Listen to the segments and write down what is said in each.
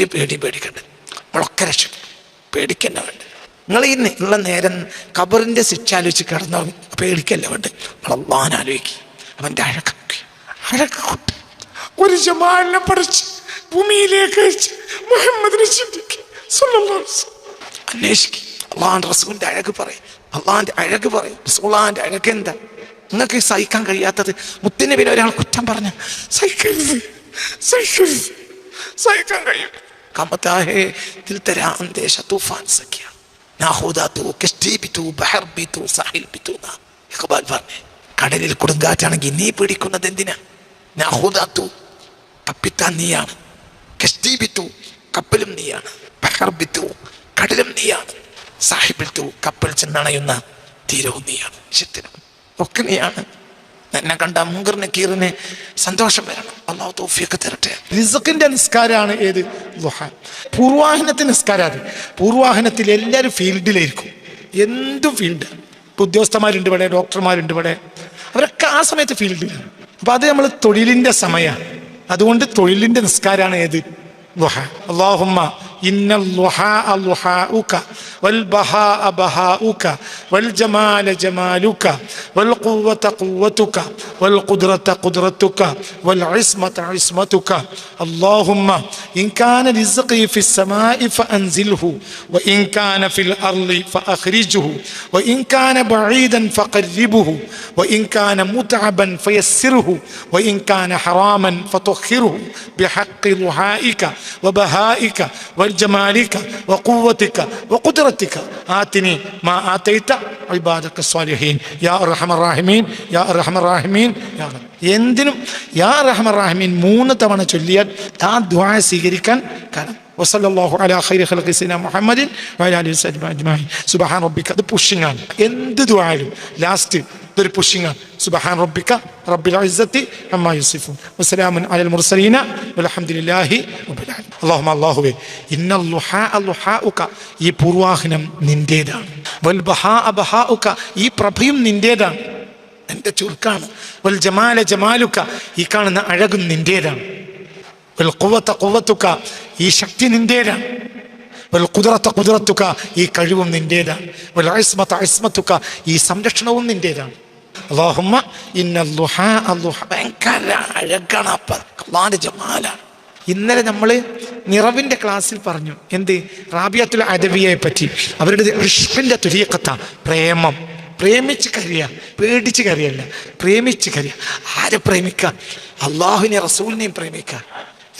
ഒരു പേടി പേടിക്കണ്ട. നമ്മളൊക്കെ രക്ഷ പേടിക്കല്ല വേണ്ട. നിങ്ങൾ ഈ ഉള്ള നേരം കബറിന്റെ ശിക്ഷ ആലോചിച്ച് കിടന്ന പേടിക്കല്ല വേണ്ട. നമ്മളെല്ലാം ആലോചിക്കും. അവന്റെ അഴക്കൊക്കെ അഴകൊട്ട് ഒരു ജമാലിനെ പഠിച്ച് ഭൂമിയിലേക്ക് അയച്ച് മുഹമ്മദിനെ അന്വേഷിക്കും. അള്ളാഹാൻ റസൂലിന്റെ അഴക് പറയും. അള്ളാഹാന്റെ അഴക് പറയും. റസൂള്ളാന്റെ അഴക് എന്താ? നിങ്ങൾക്ക് സഹിക്കാൻ കഴിയാത്തത് മുത്തിന് പിന്നെ ഒരാൾ കുറ്റം പറഞ്ഞു സഹിക്കരുത്. സഹിക്കരുത്. സഹിക്കാൻ കഴിയും. കമത്താഹേ ദിൽ തരാ അന്തേശ തൂഫാൻ സഖ്യ. നാഹൂദാത്തു കെസ്റ്റീബിത്തു ബഹർബിത്തു സാഹിൽബിത്തു എന്നാ ഇഖ്ബാൽ പറഞ്ഞേ കടലിൽ കൊടുങ്കാറ്റാണെങ്കിൽ നീ പിടിക്കുന്നത് എന്തിനാ? നാഹൂദാത്തു കപ്പിത്താൻ നീയാണ്. കെസ്റ്റീബിത്തു കപ്പലും നീയാണ്. ബഹർബിത്തു കടലും നീയാണ്. സാഹിബിത്തു കപ്പൽ ചെന്നണയുന്ന തീരവും നീയാണ്. ഒക്കെ നീയാണ്. എന്നെ കണ്ട മുങ്കറിനെ കീറിനെ സന്തോഷം വരണം. അള്ളാഹു തോഫിയൊക്കെ തരട്ടെ. റിസക്കിന്റെ നിസ്കാരമാണ് ഏത്? പൂർവാഹനത്തിന് നിസ്കാരം പൂർവാഹനത്തിൽ എല്ലാവരും ഫീൽഡിലായിരിക്കും. എന്തും ഫീൽഡ്. ഇപ്പോൾ ഉദ്യോഗസ്ഥന്മാരുണ്ട് ഇവിടെ ഡോക്ടർമാരുണ്ട് ഇവിടെ. അവരൊക്കെ ആ സമയത്ത് ഫീൽഡിലാണ്. അപ്പോൾ അത് നമ്മൾ തൊഴിലിന്റെ സമയമാണ് അതുകൊണ്ട് തൊഴിലിന്റെ നിസ്കാരമാണ് ഏത്? ലുഹ അള്ളാഹുമ്മ ഇന്ന ലുഹ അ والبهاء بهاؤك والجمال جمالك والقوة قوتك والقدرة قدرتك والعصمة عصمتك. اللهم إن كان رزقي في السماء فأنزله وإن كان في الأرض فأخرجه وإن كان بعيدا فقربه وإن كان متعبا فيسره وإن كان حراما فطهره بحق ضحائك وبهائك وجمالك وقوتك وقدرتك آتني ما آتيت عبادك الصالحين يا أرحم الراحمين يا أرحم الراحمين يا رب എന്തിനും യാ റഹ്മർ റാഹിമീൻ മൂന്ന് തവണ ചൊല്ലിയാൽ ആ ദ്വാ സ്വീകരിക്കാൻ കാരണം വസല്ലാഹു അലാ ഖൈരി ഖൽഖി സീന മുഹമ്മദിൻ വഅലാ അലിഹി വസല്ലം അജ്മഈൻ സുബ്ഹാൻ റബ്ബിക അത് പുഷിംഗ് ആണ് എന്ത് ദുആയിലും ലാസ്റ്റ് ഇതൊരു പുഷിങ്ങാണ് സുബഹാൻ റബ്ബിക്ക റബ്ബിക റബ്ബിൽ ഇസ്സത്തി അമ്മ യസിഫൂൻ. വസലാമുൻ അലൽ മുർസലീന അല്ലാഹുമ്മ അല്ലാഹുവേ ഇന്നൽ ളുഹാ ളുഹാഉക ഈ പൂർവാഹനം നിന്റേതാണ്. വൽ ബഹാ ബഹാഉക ഈ പ്രഭയും നിന്റേതാണ്. എന്റെ ചുരുക്കാണ്. വൽ ജമാല ജമാലുക്ക ഈ കാണുന്ന അഴകും നിന്റേതാണ്. വൽ കുവത്ത കുവത്തുക്ക ഈ ശക്തി നിന്റേതാണ്. വൽ കുതിരത്ത കുതിരത്തുക്ക ഈ കഴിവും നിന്റേതാണ്. വൽ ഐസ്മത്ത ഐസ്മത്തുക്ക ഈ സംരക്ഷണവും നിന്റേതാണ്. അള്ളാഹുമ്മ ഭയങ്കര അഴകാണ് അപ്പ. ജമാലാണ് ഇന്നലെ നമ്മൾ നിറവിന്റെ ക്ലാസ്സിൽ പറഞ്ഞു എന്ത്? റാബിയത്തുൽ അദവിയെ പറ്റി. അവരുടെ ഇഷ്കിന്റെ തുരിയക്കത്ത പ്രേമം. പ്രേമിച്ച് കരിയ പേടിച്ച് കരിയല്ല. പ്രേമിച്ച് കരിയ. ആരെ പ്രേമിക്കുക അള്ളാഹുവിനെ റസൂലിനെയും പ്രേമിക്കുക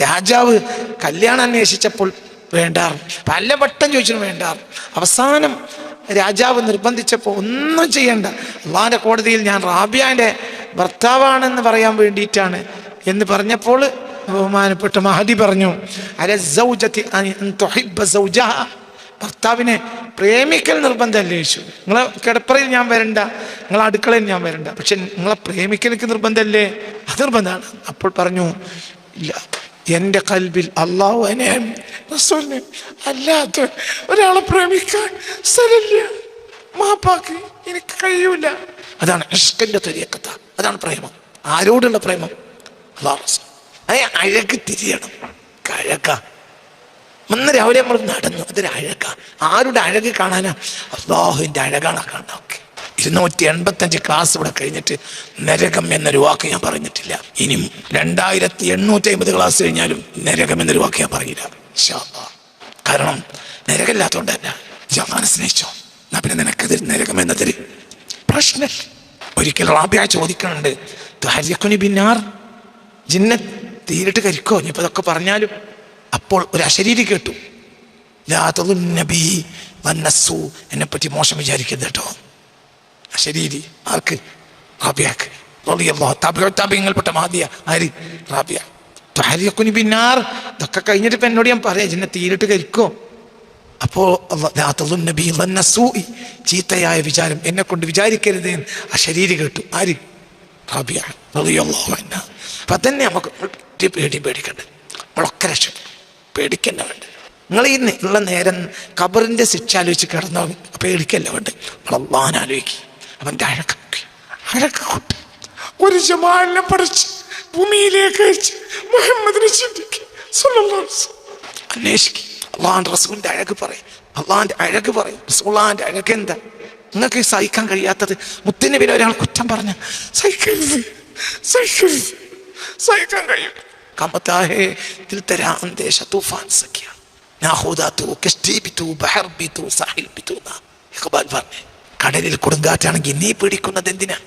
രാജാവ് കല്യാണം അന്വേഷിച്ചപ്പോൾ വേണ്ടാറ് പലവട്ടം ചോദിച്ചിട്ട് വേണ്ടാറ് അവസാനം രാജാവ് നിർബന്ധിച്ചപ്പോൾ ഒന്നും ചെയ്യണ്ട. അള്ളാഹിന്റെ കോടതിയിൽ ഞാൻ റാബിയാന്റെ ഭർത്താവാണെന്ന് പറയാൻ വേണ്ടിയിട്ടാണ് എന്ന് പറഞ്ഞപ്പോൾ ബഹുമാനപ്പെട്ട മഹദി പറഞ്ഞു ഭർത്താവിനെ പ്രേമിക്കൽ നിർബന്ധമല്ലേ യേശു? നിങ്ങളെ കിടപ്പറയിൽ ഞാൻ വരണ്ട നിങ്ങളെ അടുക്കളയിൽ ഞാൻ വരണ്ട. പക്ഷെ നിങ്ങളെ പ്രേമിക്കലേക്ക് നിർബന്ധമല്ലേ? അത് നിർബന്ധമാണ്. അപ്പോൾ പറഞ്ഞു ഇല്ല എന്റെ കൽബിൽ അള്ളാഹു റസൂലിനെ അല്ലാത്ത ഒരാളെ പ്രേമിക്കാൻ സ്ഥലമില്ല. മാപ്പാക്ക് എനിക്ക് കഴിയൂല. അതാണ് ഇഷ്കന്റെ തൊരിയക്കത്ത അതാണ് പ്രേമം. ആരോടുള്ള പ്രേമം? അതാണ് റസൂൽ. അതെ അഴക് തിരിയണം. കഴക. അന്ന് രാവിലെ നമ്മൾ നടന്നു. അതൊരു അഴക. ആരുടെ അഴക് കാണാനാ? അള്ളാഹുവിന്റെ അഴകാണ് കാണാൻ ഓക്കെ. ഇരുന്നൂറ്റി എൺപത്തഞ്ച് ക്ലാസ് ഇവിടെ കഴിഞ്ഞിട്ട് നരകം എന്നൊരു വാക്ക് ഞാൻ പറഞ്ഞിട്ടില്ല. ഇനിയും രണ്ടായിരത്തി എണ്ണൂറ്റി അമ്പത് ക്ലാസ് കഴിഞ്ഞാലും നരകം എന്നൊരു വാക്ക് ഞാൻ പറയില്ല. കാരണം നരകമില്ലാത്തതുകൊണ്ടല്ല ജമാനെ സ്നേഹിച്ചോ. എന്നാ പിന്നെ നിനക്കതിൽ നരകം എന്നതിൽ പ്രശ്നം. ഒരിക്കൽ റാബിയ ചോദിക്കുന്നുണ്ട് ഹരിയക്കുനി ബിന്നാർ ജിന്നെ തീരിട്ട് കരിക്കോ? ഇനിയിപ്പോ ഇതൊക്കെ പറഞ്ഞാലും അപ്പോൾ ഒരു അശരീരി കേട്ടു. നബി വന്നസ്സു. എന്നെ പറ്റി മോശം വിചാരിക്കരുത് കേട്ടോ. അശരീരി ആർക്ക്? റാബിയാക്ക്. താപിയങ്ങൾപ്പെട്ട മാതിയ. ആര്? റാബിയ. ത്വഹരിയക്കുനി പിന്നാർ ഇതൊക്കെ കഴിഞ്ഞിട്ട് ഇപ്പൊ എന്നോട് ഞാൻ പറയാം ജിന്നെ തീരിട്ട് കരിക്കോ? വന്നസ്സൂഇ ചീത്തയായ വിചാരം എന്നെ കൊണ്ട് വിചാരിക്കരുത് ആ ശരീരം കേട്ടു. ആര്? അപ്പൊ തന്നെ നമുക്ക് പേടി പേടിക്കണ്ട? നമ്മളൊക്കെ രക്ഷപ്പെടും പേടിക്കല്ല വേണ്ട? നിങ്ങൾ ഈ ഉള്ള നേരം കബറിന്റെ ശിക്ഷ ആലോചിച്ച് കിടന്നോ പേടിക്കല്ല വേണ്ട? നമ്മളെല്ലാം ആലോചിക്കും. അവന്റെ അഴകൊക്കെ അഴകൊട്ട് ഒരു ജമാലിനെ പഠിച്ച് ഭൂമിയിലേക്ക് അയച്ച് മുഹമ്മദിനെ ചിന്തിക്കും അന്വേഷിക്കും. അള്ളാഹാന്റെ റസൂലിന്റെ അഴക് പറയും. അള്ളാഹാന്റെ അഴക് പറയും. റസൂള്ളാന്റെ അഴക് എന്താ? നിങ്ങൾക്ക് സഹിക്കാൻ കഴിയാത്തത് മുത്തിന് പിന്നെ ഒരാൾ കുറ്റം പറഞ്ഞ. സഹിക്കരുത്. സഹിക്കരുത്. സഹിക്കാൻ കഴിയും കടലിൽ കൊടുങ്കാറ്റാണെങ്കിൽ നീ പിടിക്കുന്നത് എന്തിനാ?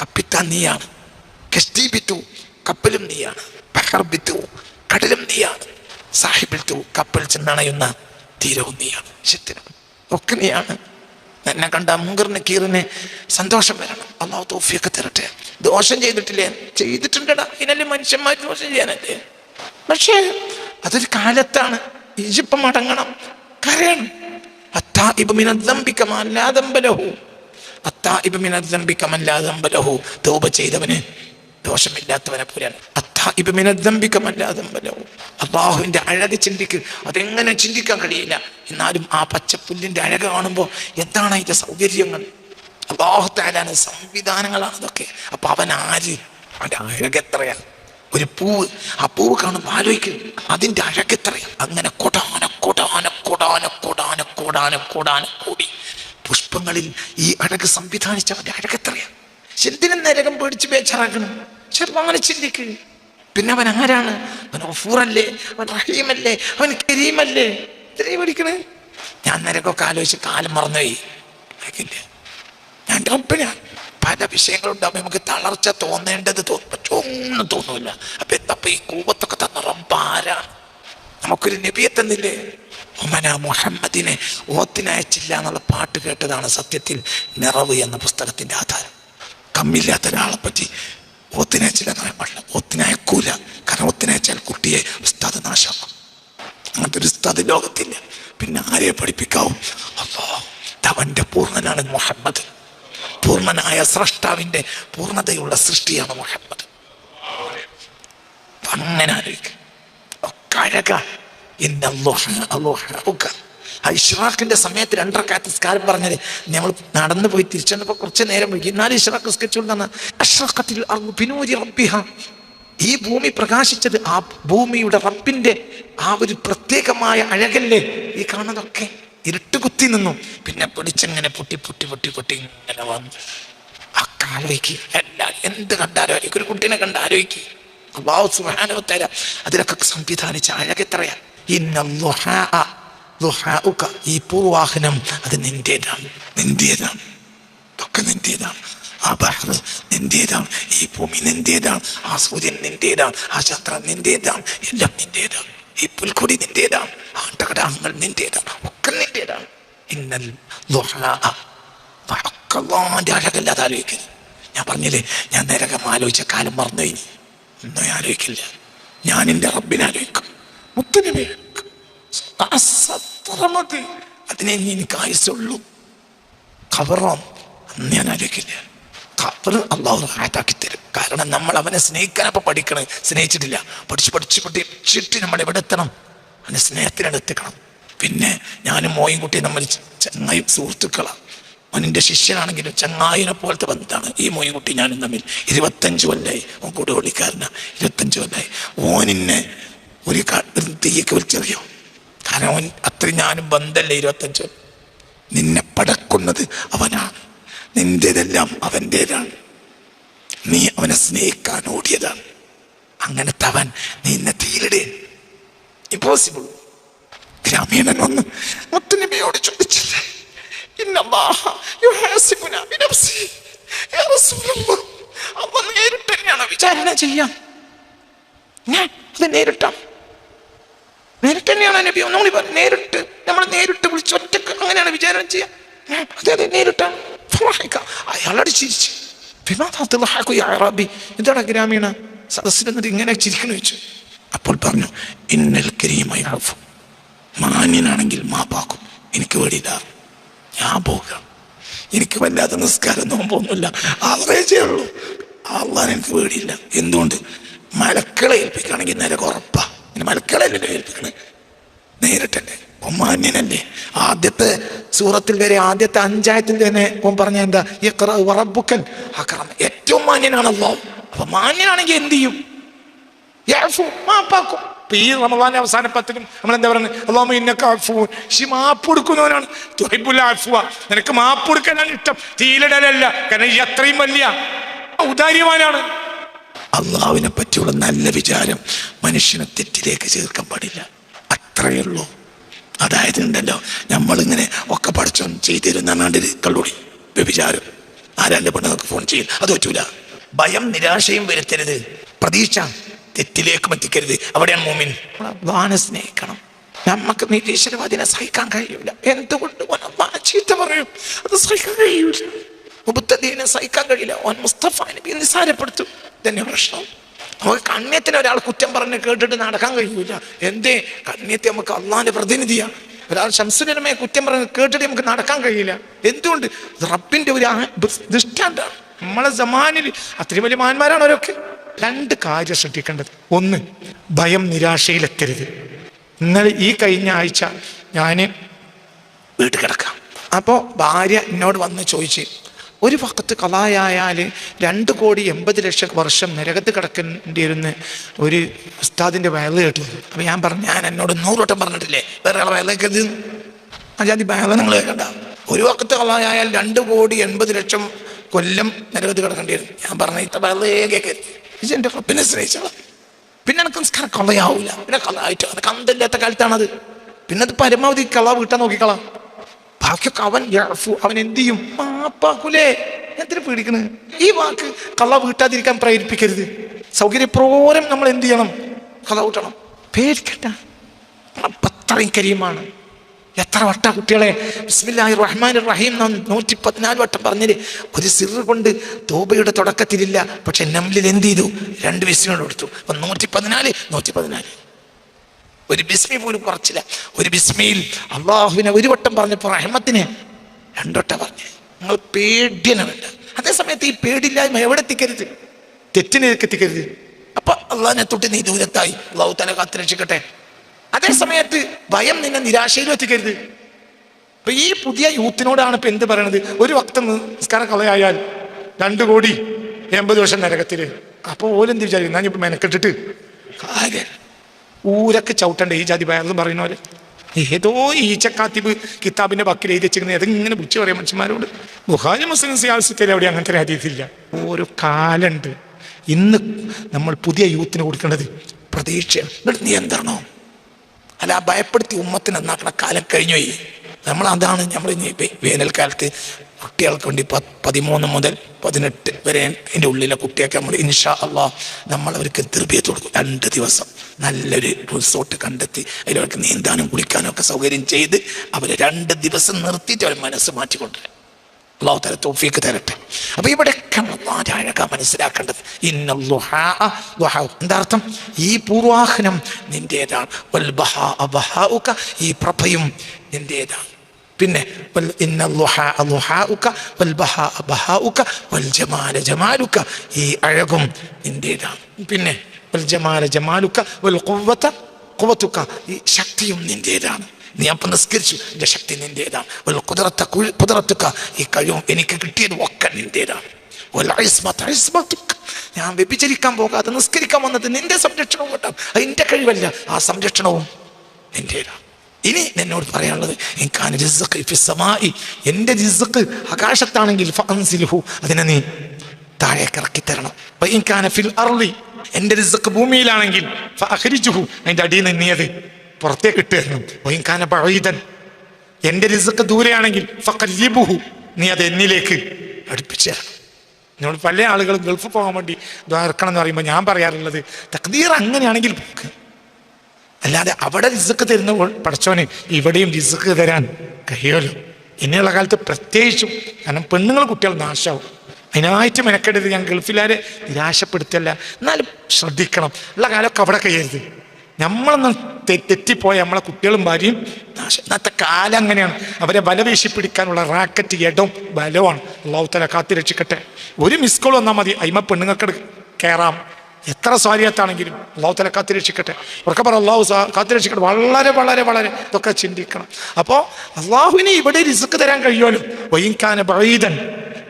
കപ്പിത്താൻ നീയാണ്. കസ്റ്റീബിത്തു കപ്പലും നീയാണ്. ബഹർബിത്തു കടലും നീയാണ്. സാഹിബിത്തു കപ്പൽ ചെന്നണയുന്ന തീരവും നീയാണ്. ശത്തിനും ഒക്കെ നീയാണ്. എന്നെ കണ്ട മുങ്കറിന് കീറിന് സന്തോഷം വരണം. അള്ളാഹു തോഫിയൊക്കെ തരട്ടെ. ദോഷം ചെയ്തിട്ടില്ലേ? ചെയ്തിട്ടുണ്ടടാ. ഇതിനല്ലേ മനുഷ്യന്മാർ ദോഷം ചെയ്യാനല്ലേ? പക്ഷേ അതൊരു കാലത്താണ്. ഈജിപ്പം മടങ്ങണം. കരയണം. അത്താ ഇബ് മിനദ്ദംബിക്കമല്ലാദംബലഹു അത്താ ഇബ് മിനദ്ദംബിക്കമല്ലാദംബലഹു തോപ ചെയ്തവന് ദോഷമില്ലാത്തവനെ പോലെയാണ്. അള്ളാഹുവിന്റെ അഴക് ചിന്തിക്ക്. അതെങ്ങനെ ചിന്തിക്കാൻ കഴിയില്ല. എന്നാലും ആ പച്ചപ്പുല്ലിന്റെ അഴക് കാണുമ്പോൾ എന്താണ് അതിന്റെ സൗകര്യങ്ങൾ? അള്ളാഹു താലാണ് സംവിധാനങ്ങളാണ് ഇതൊക്കെ അപ്പൊ അവൻ ആര്? അവന്റെ അഴക് എത്രയാണ് ഒരു പൂവ്. ആ പൂവ് കാണുമ്പോൾ ആലോചിക്കും. അതിന്റെ അഴക് എത്രയാണ് അങ്ങനെ കൊടാന കൊടാന കൊടാന കൊടാന കൊടാന കൊടാന കൂടി. പുഷ്പങ്ങളിൽ ഈ അഴക് സംവിധാനിച്ച അവന്റെ അഴക് എത്രയാണ് എന്തിനും നരകം പേടിച്ച് ബേച്ചാറാക്കണം ചിലപ്പോൾ അങ്ങനെ ചിന്തിക്ക്. പിന്നെ അവൻ ആരാണ്? അവൻ ഒഫൂറല്ലേ അവൻ റഹീമല്ലേ? അവൻ കരീമല്ലേ? ഇത്രയും പഠിക്കണേ. ഞാൻ നരകമൊക്കെ ആലോചിച്ച് കാലം മറന്നുപോയി. കേൾക്കില്ലേ ഞാൻ റബ്ബിനാണ് പല വിഷയങ്ങളുണ്ടാകുമ്പോൾ നമുക്ക് തളർച്ച തോന്നേണ്ടത് തോന്നും പക്ഷെ ഒന്നും തോന്നൂല അപ്പൊ എന്തപ്പോ ഈ കൂപത്തൊക്കെ തന്ന റബ്ബാരാണ് നമുക്കൊരു നബിയെ തന്നില്ലേ? ഒമന മുഹമ്മദിനെ ഓത്തിനയച്ചില്ല എന്നുള്ള പാട്ട് കേട്ടതാണ് സത്യത്തിൽ നിറവ് എന്ന പുസ്തകത്തിന്റെ ആധാരം. കമ്മില്ലാത്ത ഒരാളെ പറ്റി ഓത്തിനയച്ചില്ല എന്ന് പറയാൻ പാടില്ല. ഒത്തിനയക്കൂല. കാരണം ഒത്തിനയച്ചാൽ കുട്ടിയെ ഉസ്താദ് നാശമാക്കും. അങ്ങനത്തെ ഒരു ഉസ്താദ് ലോകത്തില്ല. പിന്നെ ആരെ പഠിപ്പിക്കാവും? അല്ലോ തവന്റെ പൂർണനാണ് മുഹമ്മദ്. പൂർണനായ സ്രഷ്ടാവിന്റെ പൂർണതയുള്ള സൃഷ്ടിയാണ് മുഹമ്മദ്. അപ്പൊ അങ്ങനെ ആലോചിക്കുക കഴക അല്ലാഹുക. ആ ഇഷ്റാഖിന്റെ സമയത്ത് രണ്ടരക്കാത്ത നിസ്കാരം പറഞ്ഞത് നമ്മൾ നടന്നു പോയി തിരിച്ചു കുറച്ച് നേരം വൈകി. എന്നാലും ഇഷ്റാഖ് നിസ്കരിച്ചുകൊണ്ടാണ്. ഈ ഭൂമി പ്രകാശിച്ചത് ആ ഭൂമിയുടെ റബ്ബിന്റെ ആ ഒരു പ്രത്യേകമായ അഴകല്ലേ? ഈ കാണുന്നതൊക്കെ ഇരുട്ട് കുത്തി നിന്നു. പിന്നെ പിടിച്ചങ്ങനെ പൊട്ടി പൊട്ടി പൊട്ടി പൊട്ടി ഇങ്ങനെ വന്നു. ആ ആലോചിക്കുക എല്ലാ എന്ത് കണ്ടാലും ആലോചിക്കും ഒരു കുട്ടീനെ കണ്ട് ആലോചിക്കുക വ തആല അതിലൊക്കെ സംവിധാനിച്ച അഴകെത്രയാ? ഇന്ന. ഈ പൂർവാഹനം അത് നിന്റേതാണ് നിന്റേതാണ് ഇതൊക്കെ നിന്റേതാണ്. ആ ബഹർ നിന്റേതാണ് ഈ ഭൂമി നിന്റേതാണ് ആ സൂര്യൻ നിന്റേതാണ് ആ ചന്ദ്രൻ നിന്റേതാണ് എല്ലാം നിന്റേതാണ് ഈ പുൽക്കൊടി നിന്റേതാണ് ആട്ടകടാഹങ്ങൾ നിന്റേതാണ് ഒക്കെ നിന്റേതാണ്. ഇന്നൽ അള്ളാന്റെ അഴകല്ലാതെ ആലോചിക്കരുത്. ഞാൻ പറഞ്ഞില്ലേ ഞാൻ നരകം ആലോചിച്ച കാലം മറന്നു കഴിഞ്ഞു ഒന്നും ആലോചിക്കില്ല. ഞാൻ എന്റെ റബ്ബിനെ ആലോചിക്കും. മതി അതിനെ എനിക്ക് ആയുസുള്ളൂ അന്ന് ഞാൻ ആലോചിക്കില്ല. ഖബർ അള്ളാഹു ഹാറ്റാക്കി തരും. കാരണം നമ്മൾ അവനെ സ്നേഹിക്കാൻ അപ്പൊ പഠിക്കണേ. സ്നേഹിച്ചിട്ടില്ല. പഠിച്ച് പഠിച്ച് പഠിച്ചിട്ട് നമ്മൾ എവിടെ എത്തണം? അവനെ സ്നേഹത്തിനടുത്തിക്കണം പിന്നെ ഞാനും മോയും കുട്ടി നമ്മൾ ചങ്ങായി സുഹൃത്തുക്കളാണ് അവനിന്റെ ശിഷ്യനാണെങ്കിലും ചങ്ങായിനെ പോലത്തെ ബന്ധമാണ് ഈ മോയും കുട്ടി ഞാനും തമ്മിൽ ഇരുപത്തഞ്ച് കൊല്ലായി. ഓൻ കൊടുകൊള്ളിക്കാരനാ ഇരുപത്തഞ്ച് കൊല്ലായി. ഓനിന്നെ ഒരു തീയൊക്കെ വിളിച്ചറിയോ? കാരണം അവൻ അത്രയും ഞാനും ബന്ധല്ല ഇരുപത്തഞ്ച്. നിന്നെ പടക്കുന്നത് അവനാണ്. നിന്റേതെല്ലാം അവന്റേതാണ് നീ അവനെ സ്നേഹിക്കാൻ ഓടിയതാണ്. അങ്ങനത്തെ അവൻ നീ എന്നെ തീരിടേ. ഇമ്പോസിബിൾ ഗ്രാമീണൻ ഒന്ന് മുത്തുനബിയോട് ചോദിച്ചില്ലേ? നേരിട്ട് തന്നെയാണ് വിചാരണ ചെയ്യാം. ഞാൻ അത് നേരിട്ടാം. നേരിട്ട് തന്നെയാണ് നബി. ഒന്നുകൂടി പറഞ്ഞു നേരിട്ട് നമ്മൾ നേരിട്ട് വിളിച്ച് ഒറ്റയ്ക്ക് അങ്ങനെയാണ് വിചാരണം ചെയ്യുക അതെ അതെ നേരിട്ടാണ്. അയാളോട് ചിരിച്ചു. "ബിമാദാ അറബി?" ഗ്രാമീണ? സദസ്സിൽ എന്നിട്ട് ഇങ്ങനെ ചിരിക്കണു വെച്ചു അപ്പോൾ പറഞ്ഞു ഇന്നൽ കരീമയാഫു മാന്യനാണെങ്കിൽ മാപ്പാക്കും എനിക്ക് വേണ്ടിയില്ല. ഞാൻ പോകാം എനിക്ക് വല്ലാത്ത നിസ്കാരം നോമ്പൊന്നുമില്ല. ആവറേജേ ഉള്ളൂ. അള്ളാൻ എനിക്ക് പേടിയില്ല എന്തുകൊണ്ട്? മലക്കളെ ഏൽപ്പിക്കുകയാണെങ്കിൽ നില ഉറപ്പാ മലക്കളല്ലല്ലോ ഏൽപ്പിക്കണേ നേരിട്ടല്ലേ ഒമാന്യനല്ലേ ആദ്യത്തെ സൂറത്തിൽ വരെ ആദ്യത്തെ അഞ്ചായത്തിൽ തന്നെ ഓൻ പറഞ്ഞ എന്താ? ഇഖ്റ വറബ്ബുക്കൽ അക്രം ഏറ്റവും മാന്യനാണല്ലോ അപ്പൊ മാന്യനാണെങ്കിൽ എന്ത് ചെയ്യും? മാപ്പാക്കും. ഇപ്പൊ ഈ റമദാന്റെ അവസാന പത്തിലും നമ്മൾ എന്താ പറയുന്നത്? അള്ളാഹു ഇന്നൊക്കെ അഫുവൻ ഷി മാപ്പ് കൊടുക്കുന്നവനാണ്. തുഹൈബുല്ല അഫുവ. നിനക്ക് മാപ്പ് കൊടുക്കാനാണ് ഇഷ്ടം. തീയിലിടലല്ല. കാരണം അത്രയും വലിയ ഉദാര്യവാനാണ് അള്ളാഹുവിനെ പറ്റിയുള്ള നല്ല വിചാരം മനുഷ്യനെ തെറ്റിലേക്ക് ചേർക്കാൻ പാടില്ല. അത്രയേ ഉള്ളൂ. അതായത് ഉണ്ടല്ലോ നമ്മളിങ്ങനെ ഒക്കെ പഠിച്ചോ ചെയ്തിരുന്നാണ്ട് കള്ളൂടി. വ്യഭിചാരം ആരാന്റെ പെണ്ണുങ്ങൾക്ക് ഫോൺ ചെയ്യും അത് പറ്റൂല. ഭയം നിരാശയും വരുത്തരുത്. പ്രതീക്ഷ തെറ്റിലേക്ക് എത്തിക്കരുത്. അവിടെയാണ് മോമിൻ. വാനെ സ്നേഹിക്കണം. നമുക്ക് നിരീശ്വരവാദിനെ സഹിക്കാൻ കഴിയൂല. എന്തുകൊണ്ട് ചീത്ത പറയും? അത് സഹിക്കാൻ കഴിയൂല. മുബത്തദീനെ സഹിക്കാൻ കഴിയില്ല. ഓൻ മുസ്തഫ നബി തന്നെ പ്രശ്നം. നമുക്ക് കണ്യത്തിന് ഒരാൾ കുറ്റം പറഞ്ഞ് കേട്ടിട്ട് നടക്കാൻ കഴിയൂല. എന്തേ? കണ്യത്തെ നമുക്ക് അള്ളാന്റെ പ്രതിനിധിയാണ് ഒരാൾ ശംസുനമയെ കുറ്റം പറഞ്ഞ് കേട്ടിട്ട് നമുക്ക് നടക്കാൻ കഴിയില്ല. എന്തുകൊണ്ട്? റബ്ബിന്റെ ഒരു ദൃഷ്ടാന്താണ്. നമ്മളെ ജമാനിൽ അത്രയും വലിയ മാന്മാരാണ് അവരൊക്കെ. രണ്ട് കാര്യം ശ്രദ്ധിക്കേണ്ടത്. ഒന്ന് ഭയം നിരാശയിലെത്തരുത്. ഇന്നലെ ഈ കഴിഞ്ഞ ആഴ്ച ഞാൻ വീട്ടിൽ കിടക്കാം. അപ്പോൾ ഭാര്യ എന്നോട് വന്ന് ചോദിച്ച് ഒരു വക്കത്ത് കലായായാൽ രണ്ട് കോടി എൺപത് ലക്ഷം വർഷം നരകത്ത് കിടക്കേണ്ടിയിരുന്ന ഒരു ഉസ്താദിന്റെ വയൽ കേട്ടു അപ്പം ഞാൻ പറഞ്ഞു ഞാൻ എന്നോട് നൂറുവട്ടം പറഞ്ഞിട്ടില്ലേ? വേറെ ആളെ വയൽ കേൾക്കരുത് അജാതി വയല നിങ്ങൾ കേൾക്കണ്ട. ഒരു വക്കത്ത് കലായാൽ രണ്ട് കോടി എൺപത് ലക്ഷം കൊല്ലം നരകത്ത് കിടക്കേണ്ടിയിരുന്നു. ഞാൻ പറഞ്ഞു ഇത്ര വയൽ കേൾക്കരുത്. ഇത് എന്റെ റബ്ബിനെ സ്നേഹിച്ചോളാം. പിന്നെ എനിക്ക് നിസ്കാരം കളയാവൂല പിന്നെ കളായിട്ട് അത് കന്തില്ലാത്ത കാലത്താണത്. പിന്നെ അത് പരമാവധി കള വീട്ടാൻ നോക്കിക്കളാം. ബാക്കിയൊക്കെ അവൻ അവൻ എന്ത് ചെയ്യും? മാപ്പാക്കൂലേ. എന്തിനു പേടിക്കണ്? ഈ വാക്ക് കള്ള വീട്ടാതിരിക്കാൻ പ്രേരിപ്പിക്കരുത്. സൗകര്യപ്രോരം നമ്മൾ എന്ത് ചെയ്യണം? കള്ള വീട്ടണം പേടിക്കണ്ട. അത്രയും കരീമാണ്. എത്ര വട്ട കുട്ടികളെ ബിസ്മില്ലാഹി റഹ്മാൻ റഹീം നൂറ്റി പതിനാല് വട്ടം പറഞ്ഞിൽ ഒരു സിറ് കൊണ്ട് തോബയുടെ തുടക്കത്തിലില്ല. പക്ഷെ നമ്മളിൽ എന്ത് ചെയ്തു? രണ്ട് വിസ്മിനോട് കൊടുത്തു. അപ്പൊ നൂറ്റി പതിനാല് നൂറ്റി പതിനാല് ഒരു ബിസ്മി പോലും കുറച്ചില്ല. ഒരു ബിസ്മിയിൽ അള്ളാഹുവിനെ ഒരു വട്ടം പറഞ്ഞപ്പോൾ റഹ്മത്തിന് രണ്ടോട്ടം പറഞ്ഞു. നിങ്ങൾ പേടിയനുണ്ട് അതേസമയത്ത് ഈ പേടില്ലായ്മ എവിടെ എത്തിക്കരുത്? തെറ്റിനേക്ക് എത്തിക്കരുത്. അപ്പൊ അള്ളാഹിനെ തൊട്ട് നീ ദൂരത്തായി അള്ളാഹു തല കാത്തു രക്ഷിക്കട്ടെ. അതേസമയത്ത് ഭയം നിന്നെ നിരാശയിലും എത്തിക്കരുത്. അപ്പൊ ഈ പുതിയ യൂത്തിനോടാണ് ഇപ്പൊ എന്ത് പറയണത്? ഒരു വക്തം നിസ്കാര കളയായാൽ രണ്ടു കോടി എൺപത് വർഷം നരകത്തിൽ. അപ്പൊ ഓലെന്ത് വിചാരിക്കും? ഞാൻ മെനക്കെട്ടിട്ട്? കാര്യം ഊരക്ക് ചവിട്ടണ്ട ഈ ജാതി ഭയം പറയുന്ന ഏതോ ഈച്ചക്കാത്തിബ് കിതാബിന്റെ ബക്കിൽ എഴുതി വെച്ചിരുന്നത് അതിങ്ങനെ വിളിച്ചു പറയാം മനുഷ്യന്മാരോട്. ബുഹാരി മുസ്ലിം സിയാസിത്തിൽ അവിടെ അങ്ങനത്തെ ഒരു ഓരോ കാലുണ്ട്. ഇന്ന് നമ്മൾ പുതിയ യൂത്തിന് കൊടുക്കേണ്ടത് പ്രതീക്ഷ നിയന്ത്രണോ അല്ല ഭയപ്പെടുത്തി ഉമ്മത്തിന് നന്നാക്കണ കാലം കഴിഞ്ഞു പോയി. നമ്മൾ അതാണ് നമ്മൾ ഇനി വേനൽക്കാലത്ത് കുട്ടികൾക്ക് വേണ്ടി പതിമൂന്ന് മുതൽ പതിനെട്ട് വരെ അതിന്റെ ഉള്ളിലെ കുട്ടിയൊക്കെ നമ്മൾ ഇൻഷാ അള്ളാഹ് നമ്മൾ അവർക്ക് നിർഭയത്ത് കൊടുക്കും. രണ്ട് ദിവസം നല്ലൊരു റിസോർട്ട് കണ്ടെത്തി അതിലവർക്ക് നീന്താനും കുളിക്കാനും ഒക്കെ സൗകര്യം ചെയ്ത് അവർ രണ്ട് ദിവസം നിർത്തിയിട്ട് അവർ മനസ്സ് മാറ്റിക്കൊണ്ടുവരാം അള്ളാഹു തല തോഫിക്ക് തരട്ടെ. അപ്പൊ ഇവിടെയൊക്കെ അഴക മനസ്സിലാക്കേണ്ടത്. ഇന്ന ളുഹാ ളുഹാ. എന്താ അർത്ഥം? ഈ പൂർവാഹനം നിന്റേതാണ്. ഈ പ്രഭയും നിന്റേതാണ്. പിന്നെ വൽ വൽ വൽ ഈ അഴകും നിന്റേതാണ്. പിന്നെ വൽ വൽ ഈ ശക്തിയും നിന്റേതാണ്. നീ അപ്പം നിസ്കരിച്ചു എന്റെ ശക്തി നിന്റേതാണ്. ഒരു കുതിരത്ത കുതിരത്തുക്ക ഈ കഴിവും എനിക്ക് കിട്ടിയത് ഒക്കെ നിന്റേതാണ്. വൽ. ഞാൻ വ്യഭിചരിക്കാൻ പോകാതെ നിസ്കരിക്കാൻ വന്നത് നിന്റെ സംരക്ഷണവും കേട്ടോ അത് എന്റെ കഴിവല്ല ആ സംരക്ഷണവും നിന്റേതാണ്. ഇനി എന്നോട് പറയാനുള്ളത് എന്റെ റിസ്ഖ് ആകാശത്താണെങ്കിൽ അതിനെ നീ താഴേക്ക് ഇറക്കി തരണം. ഫിൽ അർളി എന്റെ റിസ്ഖ് ഭൂമിയിലാണെങ്കിൽ അതിന്റെ അടിയിൽ നിന്ന് അത് പുറത്തേക്ക് ഇട്ട് തരണം. വൈകാന ബഈദൻ എന്റെ ദൂരെയാണെങ്കിൽ ഫഖരിബുഹു നീ അത് എന്നിലേക്ക് അടുപ്പിച്ചു തരണം. എന്നോട് പല ആളുകളും ഗൾഫ് പോകാൻ വേണ്ടി ഇറക്കണം എന്ന് പറയുമ്പോൾ ഞാൻ പറയാറുള്ളത് തക്തീർ അങ്ങനെയാണെങ്കിൽ പോക്ക്. അല്ലാതെ അവിടെ റിസ്ക്ക് തരുന്നപ്പോൾ പഠിച്ചവന് ഇവിടെയും റിസ്ക്ക് തരാൻ കഴിയുമല്ലോ. ഇനിയുള്ള കാലത്ത് പ്രത്യേകിച്ചും കാരണം പെണ്ണുങ്ങൾ കുട്ടികൾ നാശമാവും. അതിനായിട്ട് മെനക്കെടരുത് ഞാൻ ഗൾഫിലാരെ നിരാശപ്പെടുത്തല്ല. എന്നാലും ശ്രദ്ധിക്കണം. ഉള്ള കാലമൊക്കെ അവിടെ കഴിയരുത്. നമ്മളൊന്ന് തെറ്റിപ്പോയ നമ്മളെ കുട്ടികളും ഭാര്യയും നാശം ഇന്നത്തെ കാലം അങ്ങനെയാണ്. അവരെ വല വീശി പിടിക്കാനുള്ള റാക്കറ്റ് ഇടവും ബലമാണ് അള്ളാഹു കാത്തിരക്ഷിക്കട്ടെ കാത്തി ഒരു മിസ് കോൾ വന്നാൽ മതി. അയിമ പെണ്ണുങ്ങൾക്ക് കയറാം എത്ര സ്വാരിയത്താണെങ്കിലും അള്ളാഹു തല കാത്തി രക്ഷിക്കട്ടെ. ഉറക്കെ പറ അള്ളാഹു സാ- കാത്തി രക്ഷിക്കട്ടെ. വളരെ വളരെ വളരെ ഇതൊക്കെ ചിന്തിക്കണം. അപ്പോൾ അള്ളാഹുവിനെ ഇവിടെ റിസ്ക് തരാൻ കഴിയുമല്ലോ. വൈകാന ബൈതൻ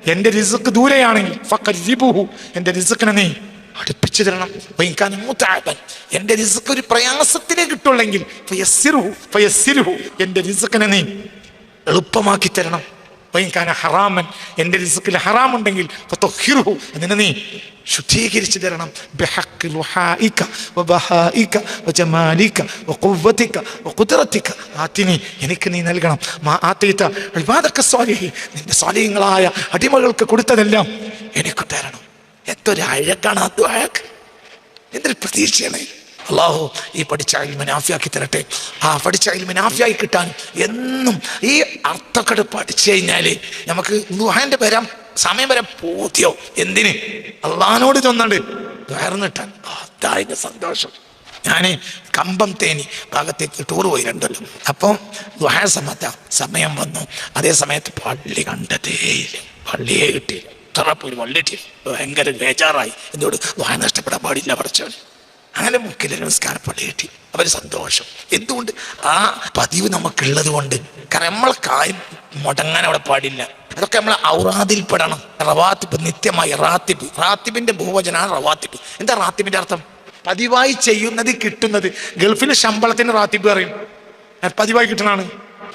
എന്റെ റിസ്ക് ദൂരെയാണെങ്കിൽ ഫക്കരിബുഹു എന്റെ റിസ്ക്കിനെ നീ അടുപ്പിച്ചു തരണം. വൈകാന മൂത്താപൻ എന്റെ റിസ്ക് ഒരു പ്രയാസത്തിനെ കിട്ടുള്ളെങ്കിൽ ഫയസ്സിറുഹു ഫയസ്സിറുഹു എന്റെ റിസ്ക്കിനെ നീ എളുപ്പമാക്കി തരണം. വൈകാന ഹറാമൻ എന്റെ റിസ്ക്കിൽ ഹറാമുണ്ടെങ്കിൽ അതിനെ നീ ശുദ്ധീകരിച്ചു തരണം. ആത്തിനെ എനിക്ക് നീ നൽകണം. നിന്റെ സ്വാലിഹീങ്ങളായ അടിമകൾക്ക് കൊടുത്തതെല്ലാം എനിക്ക് തരണം. എന്തൊരു അഴക്കാണ് അത് അഴക്ക് എന്തൊരു പ്രതീക്ഷയാണ്. അള്ളാഹു ഈ പഠിച്ച അയിൽമ നാഫിയാക്കി തരട്ടെ. ആ പഠിച്ച അയിൽമ നാഫിയായി കിട്ടാൻ എന്നും ഈ അർത്ഥക്കട് പഠിച്ചു കഴിഞ്ഞാൽ നമുക്ക് ദുഹാന്റെ വരാം സമയം വരെ പൂത്തിയോ എന്തിന്? അള്ളഹാനോട് ചെന്നുണ്ട്. വേർന്നിട്ടാൻ അതായത് സന്തോഷം. ഞാൻ കമ്പം തേനി ഭാഗത്തേക്ക് ടൂർ പോയി രണ്ടല്ലോ അപ്പം ദുഹാ സമയത്ത സമയം വന്നു. അതേ സമയത്ത് പള്ളി കണ്ടതേ പള്ളിയെ കിട്ടിയില്ല തറപ്പൊരു പള്ളിട്ടി ഭയങ്കര ബേജാറായി. എന്നോട് ദുഹാൻ നഷ്ടപ്പെടാൻ പാടില്ല പഠിച്ചവൻ അങ്ങനെ മുക്കിൽ നമസ്കാരം പള്ളി കിട്ടി. അവർ സന്തോഷം. എന്തുകൊണ്ട്? ആ പതിവ് നമുക്കുള്ളത് കൊണ്ട്. കാരണം നമ്മളെ കാര്യം മുടങ്ങാൻ അവിടെ പാടില്ല. അതൊക്കെ നമ്മൾ ഔറാദിൽപ്പെടണം റവാത്തിബ് നിത്യമായി റാത്തിബ് റാത്തിബിന്റെ ബഹുവചനാണ് റവാത്തിബ് എന്താ റാത്തിബിന്റെ അർത്ഥം? പതിവായി ചെയ്യുന്നത് കിട്ടുന്നത്. ഗൾഫിൽ ശമ്പളത്തിന് റാത്തിബ് പറയും. പതിവായി കിട്ടണാണ്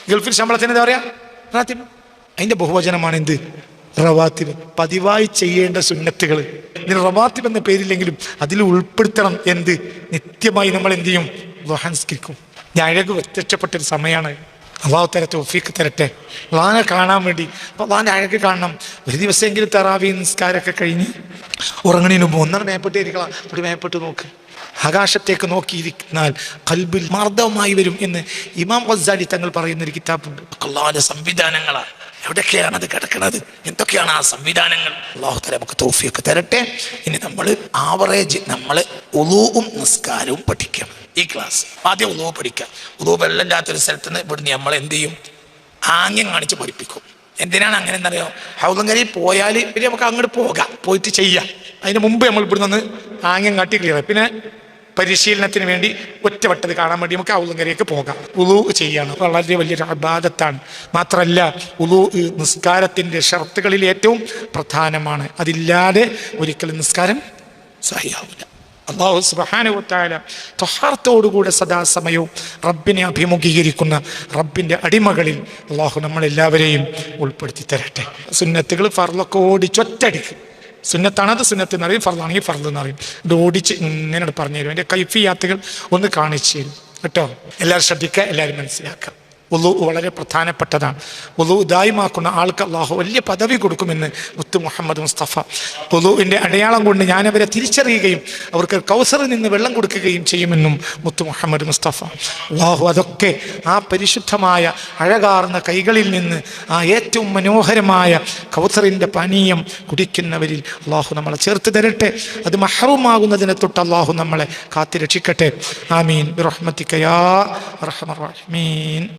ഗൾഫിൽ ശമ്പളത്തിന് എന്താ പറയാ? റാത്തിബ് അതിന്റെ ബഹുവചനമാണ് എന്ത് റവാത്തിബ് പതിവായി ചെയ്യേണ്ട സുന്നത്തുകൾ ഇതിന് റവാത്തിബ് എന്ന പേരില്ലെങ്കിലും അതിൽ ഉൾപ്പെടുത്തണം എന്ത്? നിത്യമായി നമ്മൾ എന്ത് ചെയ്യും? വഹൻസ്കരിക്കും. ഞാൻ അഴക് പ്രത്യക്ഷപ്പെട്ടൊരു സമയമാണ്. അള്ളാഹു തരത്തെ ഒഫീക്ക് തരട്ടെ. അള്ളഹാനെ കാണാൻ വേണ്ടി. അപ്പോൾ അള്ളാഹിന്റെ അഴക് കാണണം. ഒരു ദിവസമെങ്കിലും തറാവി നിസ്കാരമൊക്കെ കഴിഞ്ഞ് ഉറങ്ങണതിന് മുമ്പ് ഒന്നാണ് മേപ്പെട്ട് ഇരിക്കണം. ഒരു മേപ്പെട്ട് നോക്ക്. ആകാശത്തേക്ക് നോക്കിയിരിക്കുന്നാൽ കൽബിൽ മാർദ്ദവമായി വരും എന്ന് ഇമാം വസാലി തങ്ങൾ പറയുന്ന ഒരു കിതാബുണ്ട്. അള്ളാഹാന്റെ സംവിധാനങ്ങളാണ്. എവിടെയൊക്കെയാണ് അത് കിടക്കുന്നത് എന്തൊക്കെയാണ് ആ സംവിധാനങ്ങൾ? അള്ളാഹു തല നമുക്ക് തോഫിയൊക്കെ തരട്ടെ. ഇനി നമ്മൾ ആവറേജ് നമ്മൾ ഉലൂവും നിസ്കാരവും പഠിക്കാം. ഈ ക്ലാസ് ആദ്യം ഉലൂവ് പഠിക്കാം. ഉലൂ വെള്ളമില്ലാത്തൊരു സ്ഥലത്ത് നിന്ന് ഇവിടുന്ന് നമ്മൾ എന്ത് ചെയ്യും? ആംഗ്യം കാണിച്ച് പഠിപ്പിക്കും. എന്തിനാണ് അങ്ങനെ എന്നറിയോ ഹൗലങ്കരി പോയാൽ പിന്നെ നമുക്ക് അങ്ങോട്ട് പോകാം. പോയിട്ട് ചെയ്യാം. അതിന് മുമ്പ് നമ്മൾ ഇവിടുന്ന് ആംഗ്യം കാട്ടി ക്ലിയർ പിന്നെ പരിശീലനത്തിന് വേണ്ടി ഒറ്റവട്ടത് കാണാൻ വേണ്ടി നമുക്ക് ഔലങ്കരയ്ക്ക് പോകാം. ഉളു ചെയ്യാണ്. വളരെ വലിയൊരു അബാദത്താണ്. മാത്രമല്ല ഉളു നിസ്കാരത്തിന്റെ ഷർത്തുകളിൽ ഏറ്റവും പ്രധാനമാണ്. അതില്ലാതെ ഒരിക്കലും നിസ്കാരം സഹിയാവില്ല. അള്ളാഹു സുബാനുവത്തായ തൊഹാർത്തോടുകൂടെ സദാസമയവും റബ്ബിനെ അഭിമുഖീകരിക്കുന്ന റബ്ബിന്റെ അടിമകളിൽ അള്ളാഹു നമ്മളെല്ലാവരെയും ഉൾപ്പെടുത്തി തരട്ടെ സുന്നത്തുകൾ ഫർലൊക്കെ ഓടിച്ചൊറ്റടിക്ക് സുന്നത്താണ് അത് സുന്നത്ത് എന്ന് അറിയും ഫർദാണെങ്കിൽ ഫർദ് എന്ന് അറിയും ഇത് ഓടിച്ച് ഇങ്ങനെ പറഞ്ഞു തരും എന്റെ കൈഫിയാത്തുകൾ ഒന്ന് കാണിച്ചു തരും. കേട്ടോ? എല്ലാവരും ശ്രദ്ധിക്കുക എല്ലാവരും മനസ്സിലാക്കുക. ഉളു വളരെ പ്രധാനപ്പെട്ടതാണ്. ഉളു ഇതായിമാക്കുന്ന ആൾക്ക് അള്ളാഹു വലിയ പദവി കൊടുക്കുമെന്ന് മുത്തു മുഹമ്മദ് മുസ്തഫ. ഉളുവിന്റെ അടയാളം കൊണ്ട് ഞാനവരെ തിരിച്ചറിയുകയും അവർക്ക് കൗസറിൽ നിന്ന് വെള്ളം കൊടുക്കുകയും ചെയ്യുമെന്നും മുത്തു മുഹമ്മദ് മുസ്തഫ. അള്ളാഹു അതൊക്കെ ആ പരിശുദ്ധമായ അഴകാർന്ന കൈകളിൽ നിന്ന് ആ ഏറ്റവും മനോഹരമായ കൗസറിന്റെ പാനീയം കുടിക്കുന്നവരിൽ അള്ളാഹു നമ്മളെ ചേർത്ത് തരട്ടെ. അത് മഹറുമാകുന്നതിനെ തൊട്ട് അള്ളാഹു നമ്മളെ കാത്തിരക്ഷിക്കട്ടെ. ആമീൻ. റഹ്മത്തിക്കയാ റഹ്മീൻ.